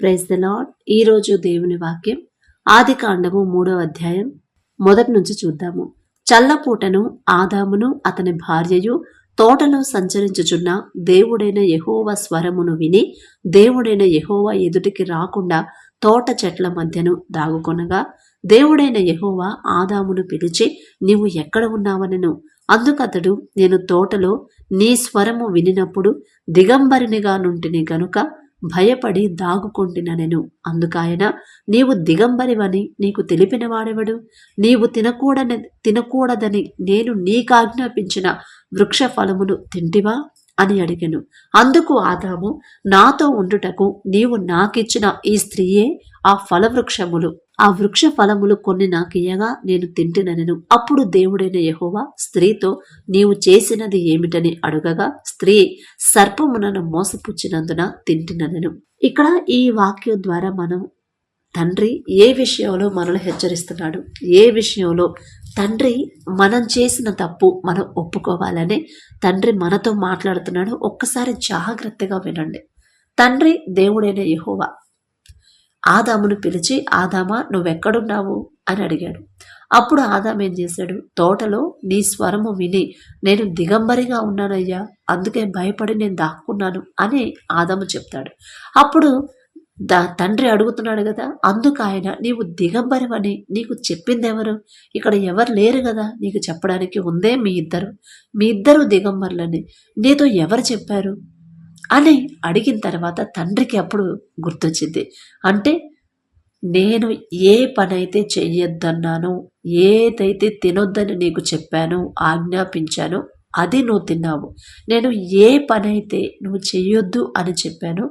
Praise the lord ఈరోజు దేవుని వాక్యం ఆది కాండము మూడవ అధ్యాయం మొదటి నుంచి చూద్దాము. చల్లపూటను ఆదామును అతని భార్యయు తోటలో సంచరించుచున్న దేవుడైన యహోవ స్వరమును విని దేవుడైన యహోవ ఎదుటికి రాకుండా తోట చెట్ల మధ్యను దాగుకొనగా దేవుడైన యహోవా ఆదామును పిలిచి నీవు ఎక్కడ ఉన్నావనెను? అందుకతడు నేను తోటలో నీ స్వరము వినినప్పుడు దిగంబరినిగా నుంటిని గనుక భయపడి దాగుకొంటిననెను అందుకాయన నీవు దిగంబరివని నీకు తెలిపిన వాడెవడు నీవు తినకూడని తినకూడదని నేను నీకాజ్ఞాపించిన వృక్ష ఫలమును తింటివా? అని అడిగాను. అందుకు ఆదాము నాతో ఉండుటకు నీవు నాకిచ్చిన ఈ స్త్రీయే ఆ ఫలవృక్షములు ఆ వృక్ష ఫలములు కొన్ని నాకియ్యగా నేను తింటిననెను. అప్పుడు దేవుడైన యహోవా స్త్రీతో నీవు చేసినది ఏమిటని అడుగగా స్త్రీ సర్పమునను మోసపుచ్చినందున తింటిననెను. ఇక్కడ ఈ వాక్యం ద్వారా మనం తండ్రి ఏ విషయంలో మనల్ని హెచ్చరిస్తున్నాడు? ఏ విషయంలో? తండ్రి మనం చేసిన తప్పు మనం ఒప్పుకోవాలని తండ్రి మనతో మాట్లాడుతున్నాడు. ఒక్కసారి జాగ్రత్తగా వినండి. తండ్రి దేవుడైన యహోవా ఆదామును పిలిచి ఆదామా నువ్వెక్కడున్నావు? అని అడిగాడు. అప్పుడు ఆదాం ఏం చేశాడు? తోటలో నీ స్వరము విని నేను దిగంబరిగా ఉన్నానయ్యా అందుకే భయపడి నేను దాక్కున్నాను అని ఆదాము చెప్తాడు. అప్పుడు దా తండ్రి అడుగుతున్నాడు కదా అందుకు ఆయన నీవు దిగంబరమని నీకు చెప్పింది ఎవరు ఇక్కడ ఎవరు లేరు కదా నీకు చెప్పడానికి ఉందే మీ ఇద్దరు. మీ ఇద్దరు దిగంబరులని. నీతో ఎవరు చెప్పారు? అని అడిగిన తర్వాత తండ్రికి అప్పుడు గుర్తొచ్చింది. అంటే నేను ఏ పనైతే చెయ్యొద్దన్నానో ఏదైతే తినొద్దని నీకు చెప్పాను ఆజ్ఞాపించానో అది నువ్వు తిన్నావు. నేను ఏ పనైతే నువ్వు చెయ్యొద్దు అని చెప్పాను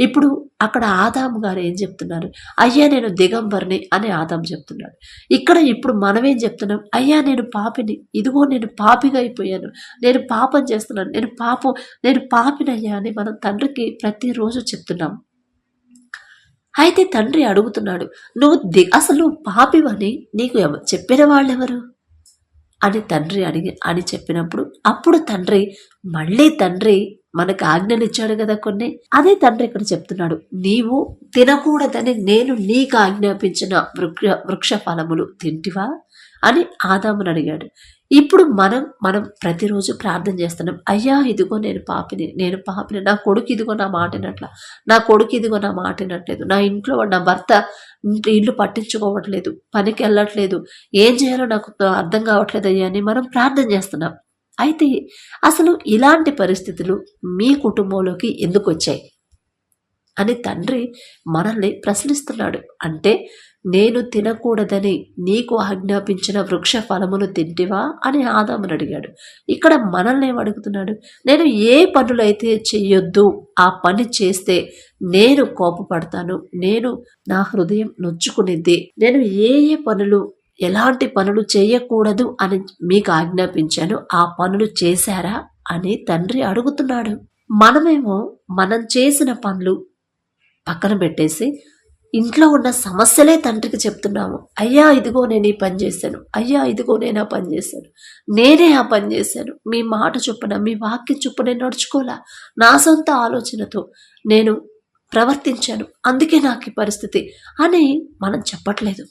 ఇప్పుడు అక్కడ ఆదాము గారు ఏం చెప్తున్నారు? అయ్యా నేను దిగంబర్ని అని ఆదాం చెప్తున్నాడు. ఇక్కడ ఇప్పుడు మనమేం చెప్తున్నాం? అయ్యా నేను పాపిని. ఇదిగో నేను పాపిగా అయిపోయాను. నేను పాపం చేస్తున్నాను. నేను పాపం నేను పాపినయ్యా అని మనం తండ్రికి ప్రతిరోజు చెప్తున్నాం. అయితే తండ్రి అడుగుతున్నాడు నువ్వు ది అసలు పాపివని నీకు ఎవ చెప్పిన వాళ్ళెవరు? అని తండ్రి అడిగి అని చెప్పినప్పుడు అప్పుడు తండ్రి మళ్ళీ తండ్రి మనకు ఆజ్ఞలు ఇచ్చాడు కదా కొన్ని? అదే తండ్రి ఇక్కడ చెప్తున్నాడు. నీవు తినకూడదని నేను నీకు ఆజ్ఞాపించిన వృక్ష వృక్ష ఫలములు తింటివా? అని ఆదాముని అడిగాడు. ఇప్పుడు మనం మనం ప్రతిరోజు ప్రార్థన చేస్తున్నాం. అయ్యా ఇదిగో నేను పాపిని నేను పాపిని నా కొడుకు ఇదిగో నా మాటినట్ల నా కొడుకు ఇదిగో నా మాటినట్లేదు నా ఇంట్లో నా భర్త ఇల్లు పట్టించుకోవట్లేదు పనికి వెళ్ళట్లేదు. ఏం చేయాలో నాకు అర్థం కావట్లేదు అయ్యా అని మనం ప్రార్థన చేస్తున్నాం. అయితే అసలు ఇలాంటి పరిస్థితులు మీ కుటుంబంలోకి ఎందుకు వచ్చాయి అని తండ్రి మనల్ని ప్రశ్నిస్తున్నాడు. అంటే నేను తినకూడదని నీకు ఆజ్ఞాపించిన వృక్ష ఫలమును తింటివా అని ఆదామును అడిగాడు. ఇక్కడ మనల్ని అడుగుతున్నాడు? నేను ఏ పనులైతే చెయ్యొద్దు ఆ పని చేస్తే నేను కోపపడతాను నేను నా హృదయం నొచ్చుకునిద్ది నేను ఏ ఏ పనులు ఎలాంటి పనులు చేయకూడదు అని మీకు ఆజ్ఞాపించాను. ఆ పనులు చేశారా అని తండ్రి అడుగుతున్నాడు. మనమేమో మనం చేసిన పనులు పక్కన పెట్టేసి ఇంట్లో ఉన్న సమస్యలే తండ్రికి చెప్తున్నాము. అయ్యా ఇదిగో నేను ఈ పని చేశాను. అయ్యా ఇదిగో నేను ఆ పని చేశాను. నేనే ఆ పని చేశాను. మీ మాట చొప్పున మీ వాక్యం చొప్పున నడుచుకోలే నా సొంత ఆలోచనతో నేను ప్రవర్తించాను. అందుకే నాకు ఈ పరిస్థితి అని మనం చెప్పట్లేదు.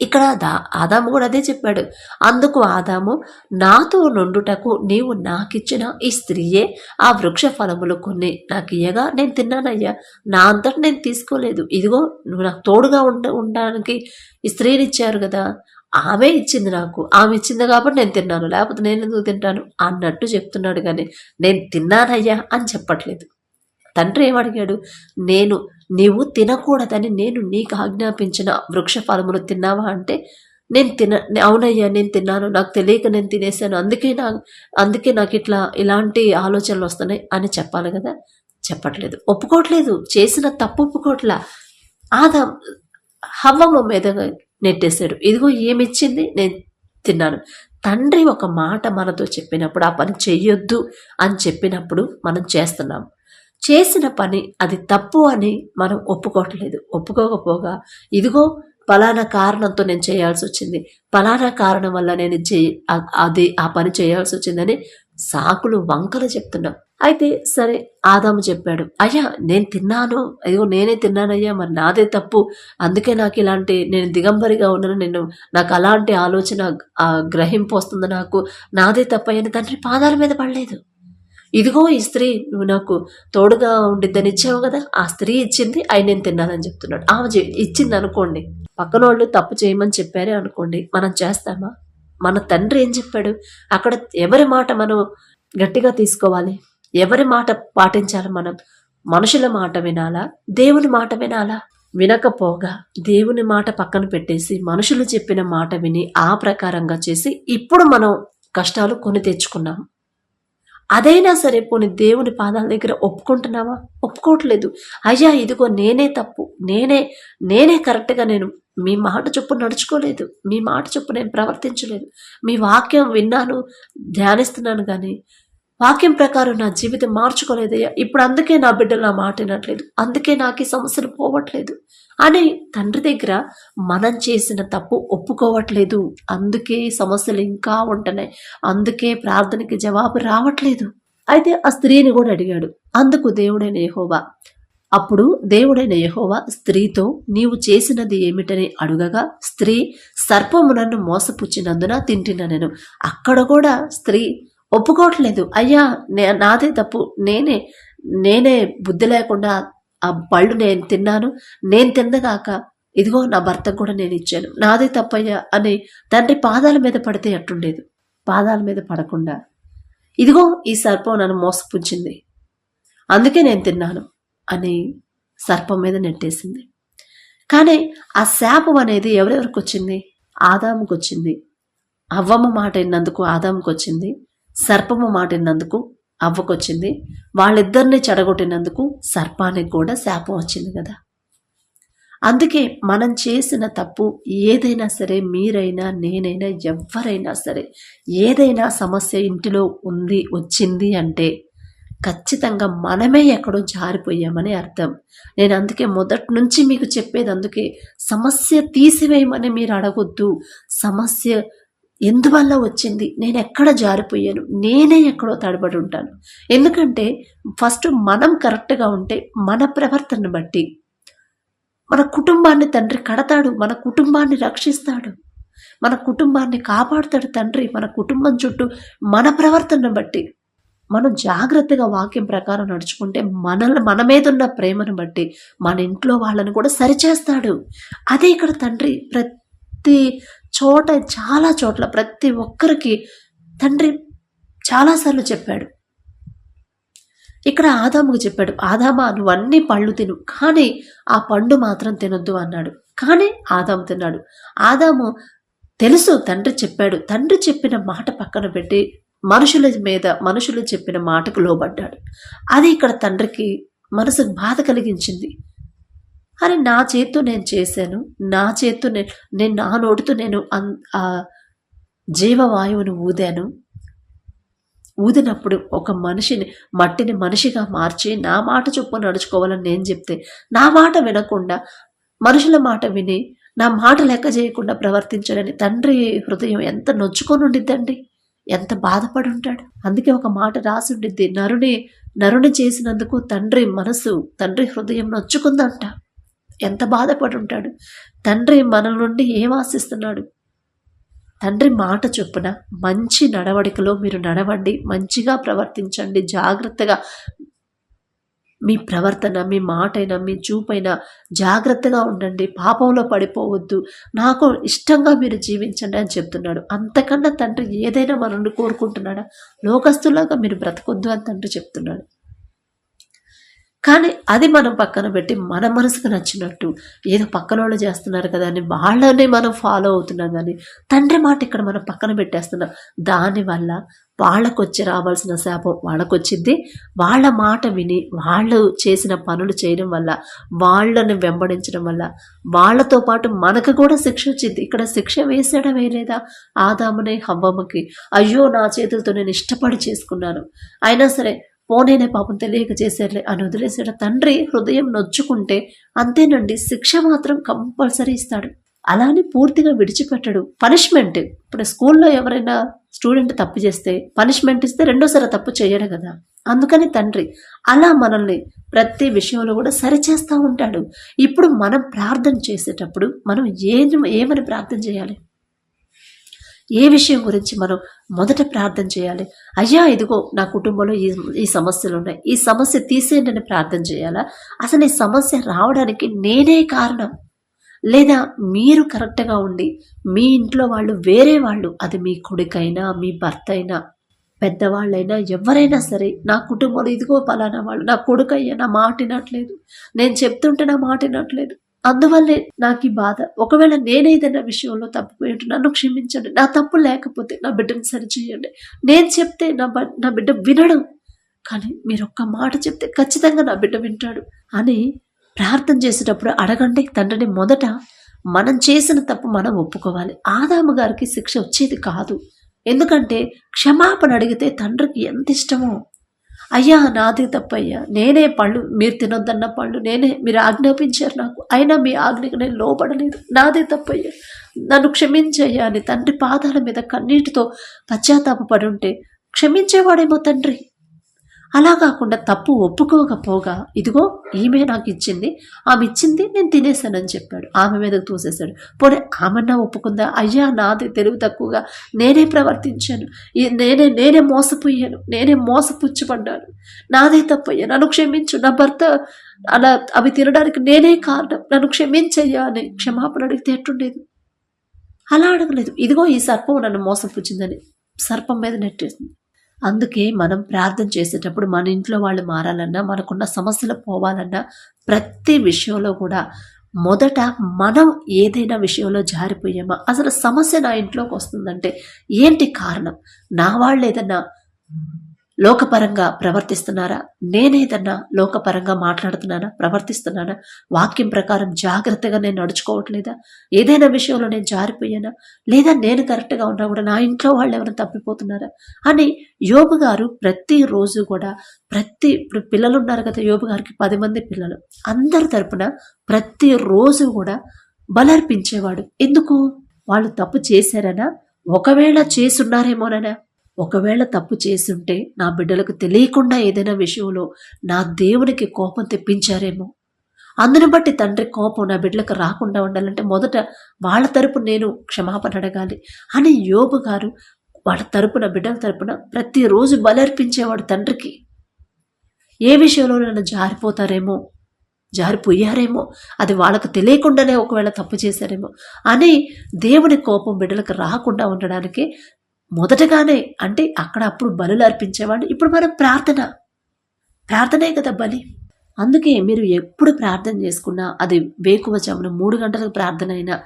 ఇక్కడ దా ఆదాము కూడా అదే చెప్పాడు. అందుకు ఆదాము నాతో నుండుటకు నీవు నాకిచ్చిన ఈ స్త్రీయే ఆ వృక్ష ఫలములు కొన్ని. నాకు ఇయ్యగా నేను తిన్నానయ్యా. నా అంతటి నేను తీసుకోలేదు. ఇదిగో నువ్వు నాకు తోడుగా ఉండ ఉండడానికి ఈ స్త్రీని ఇచ్చారు కదా. ఆమె ఇచ్చింది నాకు. ఆమె ఇచ్చింది కాబట్టి నేను తిన్నాను. లేకపోతే నేను ఎందుకు తింటాను? అన్నట్టు చెప్తున్నాడు కానీ నేను తిన్నానయ్యా అని చెప్పట్లేదు. తండ్రి ఏమడిగాడు? నేను నీవు తినకూడదని నేను నీకు ఆజ్ఞాపించిన వృక్ష ఫలములు తిన్నావా? అంటే నేను తిన అవునయ్యా నేను తిన్నాను. నాకు తెలియక నేను తినేసాను అందుకే నా అందుకే నాకు ఇట్లా ఇలాంటి ఆలోచనలు వస్తున్నాయి అని చెప్పాలి కదా? చెప్పట్లేదు. ఒప్పుకోవట్లేదు. చేసిన తప్పు ఒప్పుకోవట్లా. ఆదా హవ్వమ్మ మీద నెట్టేశాడు. ఇదిగో ఏమిచ్చింది? నేను తిన్నాను. తండ్రి ఒక మాట మనతో చెప్పినప్పుడు ఆ పని చెయ్యొద్దు అని చెప్పినప్పుడు మనం చేస్తున్నాం. చేసిన పని అది తప్పు అని మనం ఒప్పుకోవట్లేదు. ఒప్పుకోకపోగా ఇదిగో పలానా కారణంతో నేను చేయాల్సి వచ్చింది. పలానా కారణం వల్ల నేను చే అది ఆ పని చేయాల్సి వచ్చిందని సాకులు వంకలు చెప్తున్నాం. అయితే సరే ఆదాము చెప్పాడు అయ్యా నేను తిన్నాను. అయ్యో నేనే తిన్నానయ్యా మరి నాదే తప్పు. అందుకే నాకు ఇలాంటి నేను దిగంబరిగా ఉన్నాను. నేను నాకు అలాంటి ఆలోచన గ్రహింపు వస్తుంది నాకు. నాదే తప్పయ్యని తండ్రి పాదాల మీద పడలేదు. ఇదిగో ఈ స్త్రీ నువ్వు నాకు తోడుగా ఉండిద్దని ఇచ్చావు కదా ఆ స్త్రీ ఇచ్చింది అయి నేను తిన్నానని చెప్తున్నాడు. ఆమె ఇచ్చింది అనుకోండి. పక్కన వాళ్ళు తప్పు చేయమని చెప్పారే అనుకోండి. మనం చేస్తామా? మన తండ్రి ఏం చెప్పాడు? అక్కడ ఎవరి మాట మనం గట్టిగా తీసుకోవాలి? ఎవరి మాట పాటించాలి మనం? మనుషుల మాట వినాలా? దేవుని మాట వినాలా? వినకపోగా దేవుని మాట పక్కన పెట్టేసి మనుషులు చెప్పిన మాట విని ఆ ప్రకారంగా చేసి ఇప్పుడు మనం కష్టాలు కొని తెచ్చుకున్నాం. అదైనా సరే పోనీ దేవుని పాదాల దగ్గర ఒప్పుకుంటున్నావా? ఒప్పుకోవట్లేదు. అయ్యా ఇదిగో నేనే తప్పు. నేనే నేనే కరెక్ట్గా నేను మీ మాట చొప్పు నడుచుకోలేదు. మీ మాట చొప్పు నేను ప్రవర్తించలేదు. మీ వాక్యం విన్నాను ధ్యానిస్తున్నాను కానీ వాక్యం ప్రకారం నా జీవితం మార్చుకోలేదయ్యా. ఇప్పుడు అందుకే నా బిడ్డలు నా మాట వినట్లేదు. అందుకే నాకు ఈ సమస్యలు పోవట్లేదు. అని తండ్రి దగ్గర మనం చేసిన తప్పు ఒప్పుకోవట్లేదు. అందుకే సమస్యలు ఇంకా ఉంటున్నాయి. అందుకే ప్రార్థనకి జవాబు రావట్లేదు. అయితే ఆ స్త్రీని కూడా అడిగాడు అందుకు దేవుడైన యహోవా అప్పుడు దేవుడైన యహోవా స్త్రీతో నీవు చేసినది ఏమిటని అడుగగా స్త్రీ సర్పము నన్ను మోసపుచ్చినందున తింటిన నేను. అక్కడ కూడా స్త్రీ ఒప్పుకోవట్లేదు. అయ్యా నాదే తప్పు. నేనే నేనే బుద్ధి లేకుండా ఆ పళ్ళు నేను తిన్నాను. నేను తిందగాక ఇదిగో నా భర్తకు కూడా నేను ఇచ్చాను. నాదే తప్పయ్యా అని తండ్రి పాదాల మీద పడితే అట్టుండేది. పాదాల మీద పడకుండా. ఇదిగో ఈ సర్పం నన్ను మోసపుచ్చింది. అందుకే నేను తిన్నాను అని సర్పం మీద నెట్టేసింది. కానీ ఆ శాపం అనేది ఎవరెవరికి వచ్చింది ఆదాముకు వచ్చింది అవ్వమ్మ మాట అయినందుకు ఆదాముకు వచ్చింది సర్పము మాటినందుకు అవ్వకొచ్చింది. వాళ్ళిద్దరిని చెడగొట్టినందుకు సర్పానికి కూడా శాపం వచ్చింది కదా. అందుకే మనం చేసిన తప్పు ఏదైనా సరే మీరైనా నేనైనా ఎవరైనా సరే ఏదైనా సమస్య ఇంటిలో ఉంది వచ్చింది అంటే ఖచ్చితంగా మనమే ఎక్కడో జారిపోయామని అర్థం. నేను అందుకే మొదటి నుంచి మీకు చెప్పేది అందుకే సమస్య తీసివేయమని మీరు అడగొద్దు. సమస్య ఎందువల్ల వచ్చింది? నేను ఎక్కడ జారిపోయాను? నేనే ఎక్కడో తడబడి ఉంటాను. ఎందుకంటే ఫస్ట్ మనం కరెక్ట్గా ఉంటే మన ప్రవర్తనను బట్టి. మన కుటుంబాన్ని తండ్రి కడతాడు మన కుటుంబాన్ని రక్షిస్తాడు. మన కుటుంబాన్ని కాపాడుతాడు తండ్రి మన కుటుంబం చుట్టూ మన ప్రవర్తనను బట్టి. మనం జాగ్రత్తగా వాక్యం ప్రకారం నడుచుకుంటే మనల్ని మన మీద ఉన్న ప్రేమను బట్టి మన ఇంట్లో వాళ్ళని కూడా సరిచేస్తాడు. అదే ఇక్కడ తండ్రి ప్రతి ప్రతి చోట చాలా చోట్ల ప్రతి ఒక్కరికి తండ్రి చాలాసార్లు చెప్పాడు. ఇక్కడ ఆదాముకు చెప్పాడు ఆదామా నువ్వు అన్ని పళ్ళు తిను కానీ ఆ పండు మాత్రం తినొద్దు అన్నాడు. కానీ ఆదాము తిన్నాడు. ఆదాము తెలుసు తండ్రి చెప్పాడు. తండ్రి చెప్పిన మాట పక్కన పెట్టి మనుషుల మీద మనుషులు చెప్పిన మాటకు లోబడ్డాడు. అది ఇక్కడ తండ్రికి మనసుకు బాధ కలిగించింది. అరే నా చేత్తో నేను చేశాను. నా చేత్తో నేను నేను నా నోటితో నేను అన్- ఆ జీవవాయువును ఊదాను. ఊదినప్పుడు ఒక మనిషిని మట్టిని మనిషిగా మార్చి నా మాట చొప్పున నడుచుకోవాలని నేను చెప్తే నా మాట వినకుండా మనుషుల మాట విని నా మాట లెక్క చేయకుండా ప్రవర్తించాలని తండ్రి హృదయం ఎంత నొచ్చుకొని ఉండిద్దండి? ఎంత బాధపడి ఉంటాడు? అందుకే ఒక మాట రాసి ఉండిద్ది నరుని నరుని చేసినందుకు తండ్రి మనసు తండ్రి హృదయం నొచ్చుకుందంట. ఎంత బాధపడి ఉంటాడు తండ్రి మన నుండి ఏం ఆశిస్తున్నాడు? తండ్రి మాట చొప్పున మంచి నడవడికలో మీరు నడవండి మంచిగా ప్రవర్తించండి జాగ్రత్తగా మీ ప్రవర్తన మీ మాటైనా మీ చూపైనా జాగ్రత్తగా ఉండండి పాపంలో పడిపోవద్దు నాకు ఇష్టంగా మీరు జీవించండి అని చెప్తున్నాడు. అంతకన్నా తండ్రి ఏదైనా మనల్ని కోరుకుంటున్నాడా? లోకస్తులాగా మీరు బ్రతకొద్దు అని తండ్రి చెప్తున్నాడు. కానీ అది మనం పక్కన పెట్టి మన మనసుకు నచ్చినట్టు ఏదో పక్కన వాళ్ళు చేస్తున్నారు కదా అని వాళ్ళని మనం ఫాలో అవుతున్నాం కానీ తండ్రి మాట ఇక్కడ మనం పక్కన పెట్టేస్తున్నాం. దానివల్ల వాళ్ళకు వచ్చి రావాల్సిన శాపం వాళ్ళకు వచ్చింది వాళ్ళ మాట విని వాళ్ళు చేసిన పనులు చేయడం వల్ల వాళ్ళని వెంబడించడం వల్ల వాళ్ళతో పాటు మనకు కూడా శిక్ష వచ్చింది ఇక్కడ శిక్ష వేసాడ వేయలేదా? ఆదామునే హవ్వమ్మకి అయ్యో నా చేతులతో నేను ఇష్టపడి చేసుకున్నాను. అయినా సరే పోనేనే పాపం తెలియక చేశారులే. అని వదిలేసాడు తండ్రి హృదయం నొచ్చుకుంటే అంతేనండి శిక్ష మాత్రం కంపల్సరీ ఇస్తాడు. అలానే పూర్తిగా విడిచిపెట్టడు. పనిష్మెంట్ ఇప్పుడు స్కూల్లో ఎవరైనా స్టూడెంట్ తప్పు చేస్తే పనిష్మెంట్ ఇస్తే రెండోసారి తప్పు చేయడు కదా. అందుకని తండ్రి అలా మనల్ని ప్రతి విషయంలో కూడా సరిచేస్తూ ఉంటాడు. ఇప్పుడు మనం ప్రార్థన చేసేటప్పుడు మనం ఏం ఏమని ప్రార్థన చేయాలి? ఏ విషయం గురించి మనం మొదట ప్రార్థన చేయాలి? అయ్యా ఇదిగో నా కుటుంబంలో ఈ ఈ సమస్యలు ఉన్నాయి. ఈ సమస్య తీసేయండి అని ప్రార్థన చేయాలా? అసలు ఈ సమస్య రావడానికి నేనే కారణం. లేదా మీరు కరెక్ట్గా ఉండి మీ ఇంట్లో వాళ్ళు వేరే వాళ్ళు అది మీ కొడుకైనా మీ భర్త అయినా పెద్దవాళ్ళైనా ఎవరైనా సరే నా కుటుంబంలో ఇదిగో పలానా వాళ్ళు నా కొడుకయ్యా నా మాట వినట్లేదు. నేను చెప్తుంటే నా మాట వినట్లేదు. అందువల్లే నాకు ఈ బాధ. ఒకవేళ నేనేదైనా విషయంలో తప్పిపోయి నన్ను క్షమించండి. నా తప్పు లేకపోతే నా బిడ్డను సరిచేయండి. నేను చెప్తే నా బ- నా బిడ్డ వినడం. కానీ మీరు ఒక్క మాట చెప్తే ఖచ్చితంగా నా బిడ్డ వింటాడు అని ప్రార్థన చేసేటప్పుడు అడగండి. తండ్రిని మొదట మనం చేసిన తప్పు మనం ఒప్పుకోవాలి. ఆదాము గారికి శిక్ష వచ్చేది కాదు. ఎందుకంటే క్షమాపణ అడిగితే తండ్రికి ఎంత ఇష్టమో అయ్యా నాది తప్పయ్యా. నేనే పళ్ళు మీరు తినొద్దన్న పళ్ళు నేనే మీరు ఆజ్ఞాపించారు నాకు. అయినా మీ ఆజ్ఞకు నేను లోపడలేదు నాదే తప్పయ్యా. నన్ను క్షమించయ్యా అని తండ్రి పాదాల మీద కన్నీటితో పశ్చాత్తాపడి ఉంటే క్షమించేవాడేమో తండ్రి? అలా కాకుండా తప్పు ఒప్పుకోకపోగా ఇదిగో ఈమె నాకు ఇచ్చింది. ఆమె ఇచ్చింది నేను తినేసానని చెప్పాడు. ఆమె మీదకు తోసేశాడు. పోనీ ఆమెన్నా ఒప్పుకుందా? అయ్యా నాది తెలివి తక్కువగా నేనే ప్రవర్తించాను. నేనే నేనే మోసపోయాను. నేనే మోసపుచ్చబడ్డాను. నాదే తప్పయ్యా. నన్ను క్షమించు. నా భర్త అలా అవి తినడానికి నేనే కారణం. నన్ను క్షమించయ్యా అని క్షమాపణ అడిగితే ఎట్టుండేది? అలా అడగలేదు. ఇదిగో ఈ సర్పం నన్ను మోసపుచ్చిందని. సర్పం మీద నెట్టేసింది. అందుకే మనం ప్రార్థన చేసేటప్పుడు మన ఇంట్లో వాళ్ళు మారాలన్నా మనకున్న సమస్యలు పోవాలన్నా ప్రతి విషయంలో కూడా మొదట మనం ఏదైనా విషయంలో జారిపోయామా అసలు సమస్య నా ఇంట్లోకి వస్తుందంటే ఏంటి కారణం? నా వాళ్ళు ఏదన్నా లోకపరంగా ప్రవర్తిస్తున్నారా? నేనేదన్నా లోకపరంగా మాట్లాడుతున్నానా? ప్రవర్తిస్తున్నానా? వాక్యం ప్రకారం జాగ్రత్తగా నేను నడుచుకోవట్లేదా? ఏదైనా విషయంలో నేను జారిపోయానా? లేదా నేను కరెక్ట్గా ఉన్నా కూడా నా ఇంట్లో వాళ్ళు ఎవరైనా తప్పిపోతున్నారా? అని యోబు గారు ప్రతిరోజు కూడా ప్రతి ఇప్పుడు పిల్లలు ఉన్నారు కదా యోబు గారికి పది మంది పిల్లలు. అందరి తరపున ప్రతిరోజు కూడా బలర్పించేవాడు. ఎందుకు? వాళ్ళు తప్పు చేశారనా? ఒకవేళ చేసున్నారేమోననా? ఒకవేళ తప్పు చేసుంటే నా బిడ్డలకు తెలియకుండా ఏదైనా విషయంలో నా దేవునికి కోపం తెప్పించారేమో. అందును బట్టి తండ్రి కోపం నా బిడ్డలకు రాకుండా ఉండాలంటే మొదట వాళ్ళ తరపు నేను క్షమాపణ అడగాలి. అని యోబు గారు వాళ్ళ తరపున బిడ్డల తరపున ప్రతిరోజు బలర్పించేవాడు తండ్రికి. ఏ విషయంలో నన్ను జారిపోతారేమో జారిపోయారేమో అది వాళ్ళకు తెలియకుండానే ఒకవేళ తప్పు చేశారేమో అని దేవుని కోపం బిడ్డలకు రాకుండా ఉండడానికి మొదటగానే అంటే అక్కడ అప్పుడు బలులు అర్పించేవాడు ఇప్పుడు మనం ప్రార్థన. ప్రార్థనే కదా బలి. అందుకే మీరు ఎప్పుడు ప్రార్థన చేసుకున్నా అది వేకువ జామున మూడు గంటలకు ప్రార్థన అయినా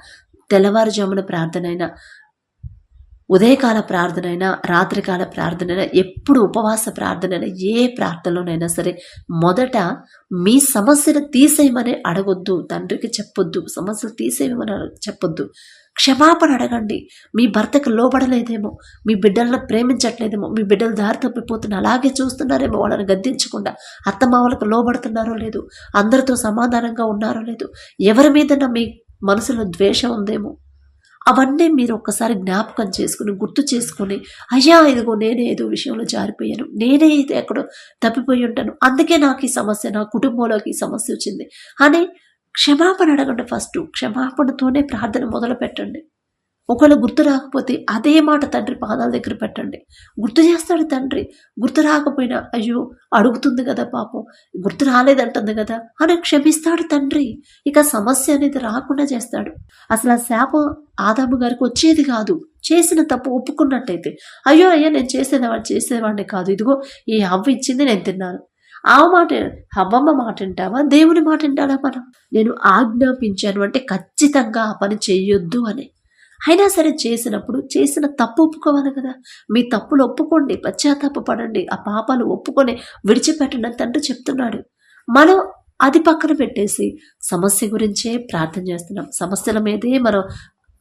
తెల్లవారుజామున ప్రార్థన అయినా ఉదయకాల ప్రార్థన అయినా రాత్రికాల ప్రార్థన అయినా ఎప్పుడు ఉపవాస ప్రార్థన అయినా ఏ ప్రార్థనలోనైనా సరే మొదట మీ సమస్యను తీసేయమని అడగొద్దు తండ్రికి చెప్పొద్దు సమస్యలు తీసేయమని చెప్పొద్దు. క్షమాపణ అడగండి. మీ భర్తకు లోబడలేదేమో. మీ బిడ్డలను ప్రేమించట్లేదేమో. మీ బిడ్డలు దారి తప్పిపోతున్న అలాగే చూస్తున్నారేమో వాళ్ళని గద్దించకుండా. అత్తమామలకు లోబడుతున్నారో లేదు అందరితో సమాధానంగా ఉన్నారో లేదు ఎవరి మీదన్నా మీ మనసులో ద్వేషం ఉందేమో? అవన్నీ మీరు ఒక్కసారి జ్ఞాపకం చేసుకుని గుర్తు చేసుకుని అయ్యా ఇదిగో నేనే ఏదో విషయంలో జారిపోయాను. నేనే ఇది ఎక్కడో తప్పిపోయి ఉంటాను. అందుకే నాకు ఈ సమస్య నా కుటుంబంలోకి ఈ సమస్య వచ్చింది. అని క్షమాపణ అడగండి ఫస్ట్. క్షమాపణతోనే ప్రార్థన మొదలు పెట్టండి. ఒకవేళ గుర్తు రాకపోతే అదే మాట తండ్రి పాదాల దగ్గర పెట్టండి. గుర్తు చేస్తాడు తండ్రి. గుర్తు రాకపోయినా అయ్యో అడుగుతుంది కదా పాపం. గుర్తు రాలేదంటుంది కదా అని క్షమిస్తాడు తండ్రి. ఇక సమస్య అనేది రాకుండా చేస్తాడు. అసలు ఆ శాపం ఆదాము గారికి వచ్చేది కాదు. చేసిన తప్పు ఒప్పుకున్నట్టయితే అయ్యో అయ్యా నేను చేసేవాడు చేసేవాడిని కాదు. ఇదిగో ఈ అవ్వ ఇచ్చింది నేను తిన్నాను. ఆ మాట అమ్మమ్మ మాట వింటావా దేవుని మాట వింటాడా మనం? నేను ఆజ్ఞాపించాను అంటే ఖచ్చితంగా ఆ పని చేయొద్దు అని. అయినా సరే చేసినప్పుడు చేసిన తప్పు ఒప్పుకోవాలి కదా. మీ తప్పులు ఒప్పుకోండి పశ్చాత్తాప పడండి ఆ పాపాలు ఒప్పుకొని విడిచిపెట్టండి అని తండ్రి చెప్తున్నాడు. మనం అది పక్కన పెట్టేసి సమస్య గురించే ప్రార్థన చేస్తున్నాం. సమస్యల మీదే మనం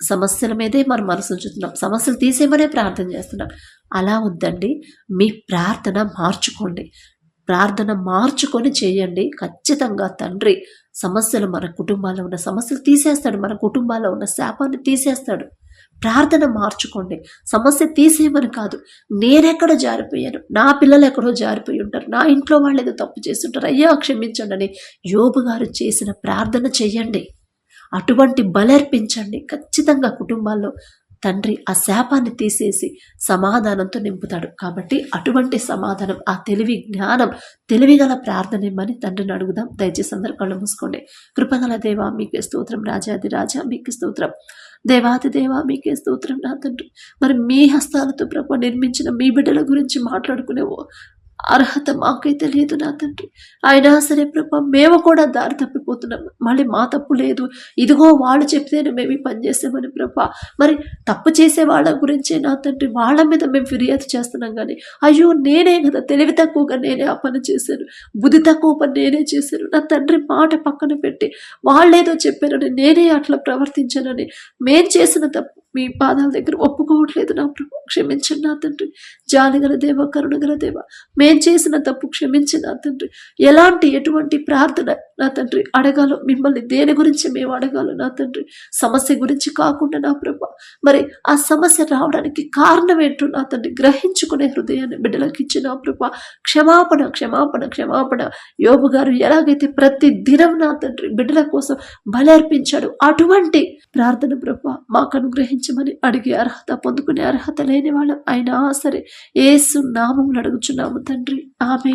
సమస్యల మీదే మనం మనసు ఉంచుతున్నాం సమస్యలు తీసేమనే ప్రార్థన చేస్తున్నాం. అలా ఉందండి మీ ప్రార్థన మార్చుకోండి. ప్రార్థన మార్చుకొని చేయండి. ఖచ్చితంగా తండ్రి సమస్యలు మన కుటుంబాల్లో ఉన్న సమస్యలు తీసేస్తాడు. మన కుటుంబాల్లో ఉన్న శాపాన్ని తీసేస్తాడు. ప్రార్థన మార్చుకోండి. సమస్య తీసేయమని కాదు. నేనెక్కడో జారిపోయాను? నా పిల్లలు ఎక్కడో జారిపోయి ఉంటారు. నా ఇంట్లో వాళ్ళు ఏదో తప్పు చేస్తుంటారు. అయ్యా క్షమించండి అని యోబు గారు చేసిన ప్రార్థన చెయ్యండి అటువంటి బలర్పించండి. ఖచ్చితంగా కుటుంబాల్లో తండ్రి ఆ శాపాన్ని తీసేసి సమాధానంతో నింపుతాడు. కాబట్టి అటువంటి సమాధానం ఆ తెలివి జ్ఞానం తెలివిగల ప్రార్థన ఇమ్మని తండ్రిని అడుగుదాం. దయచేసి అందరూ కళ్ళు మూసుకోండి. కృపగల దేవా మీకే స్తోత్రం. రాజాది రాజా మీకు స్తోత్రం. దేవాది దేవా మీకే స్తోత్రం నా తండ్రి. మరి మీ హస్తాలతో ప్రభు నిర్మించిన మీ బిడ్డల గురించి మాట్లాడుకునే ఓ అర్హత మాకైతే లేదు నా తండ్రి. అయినా సరే ప్రభా మేము కూడా దారి తప్పిపోతున్నాం. మళ్ళీ మా తప్పు లేదు. ఇదిగో వాళ్ళు చెప్తేనే మేము పని చేసామని ప్రభా. మరి తప్పు చేసే వాళ్ళ గురించే నా తండ్రి వాళ్ళ మీద మేము ఫిర్యాదు చేస్తున్నాం కానీ అయ్యో నేనే కదా తెలివి తక్కువగా నేనే ఆ పని చేశాను. బుద్ధి తక్కువ పని నేనే చేశాను. నా తండ్రి మాట పక్కన పెట్టి వాళ్ళేదో చెప్పారని నేనే అట్లా ప్రవర్తించానని మేం చేసిన తప్పు మీ పాదాల దగ్గర ఒప్పుకోవట్లేదు నా ప్రభు. క్షమించండి నా తండ్రి. జానగల దేవ కరుణగల దేవ. మేం చేసిన తప్పు క్షమించి నా తండ్రి. ఎలాంటి ఎటువంటి ప్రార్థన నా తండ్రి అడగాలో మిమ్మల్ని దేని గురించి మేము అడగాలో నా తండ్రి. సమస్య గురించి కాకుండా నా ప్రభ. మరి ఆ సమస్య రావడానికి కారణం ఏంటో నా తండ్రి గ్రహించుకునే హృదయాన్ని బిడ్డలకు ఇచ్చిన ప్రభు. క్షమాపణ క్షమాపణ క్షమాపణ. యోబు గారు ఎలాగైతే ప్రతి దినం నా తండ్రి బిడ్డల కోసం బలర్పించాడు అటువంటి ప్రార్థన ప్రభు మాకు క్షమించమని అడిగే అర్హత పొందుకునే అర్హత లేని వాళ్ళం. అయినా సరే ఏసు నామం అడుగుచున్నాము తండ్రి. ఆమె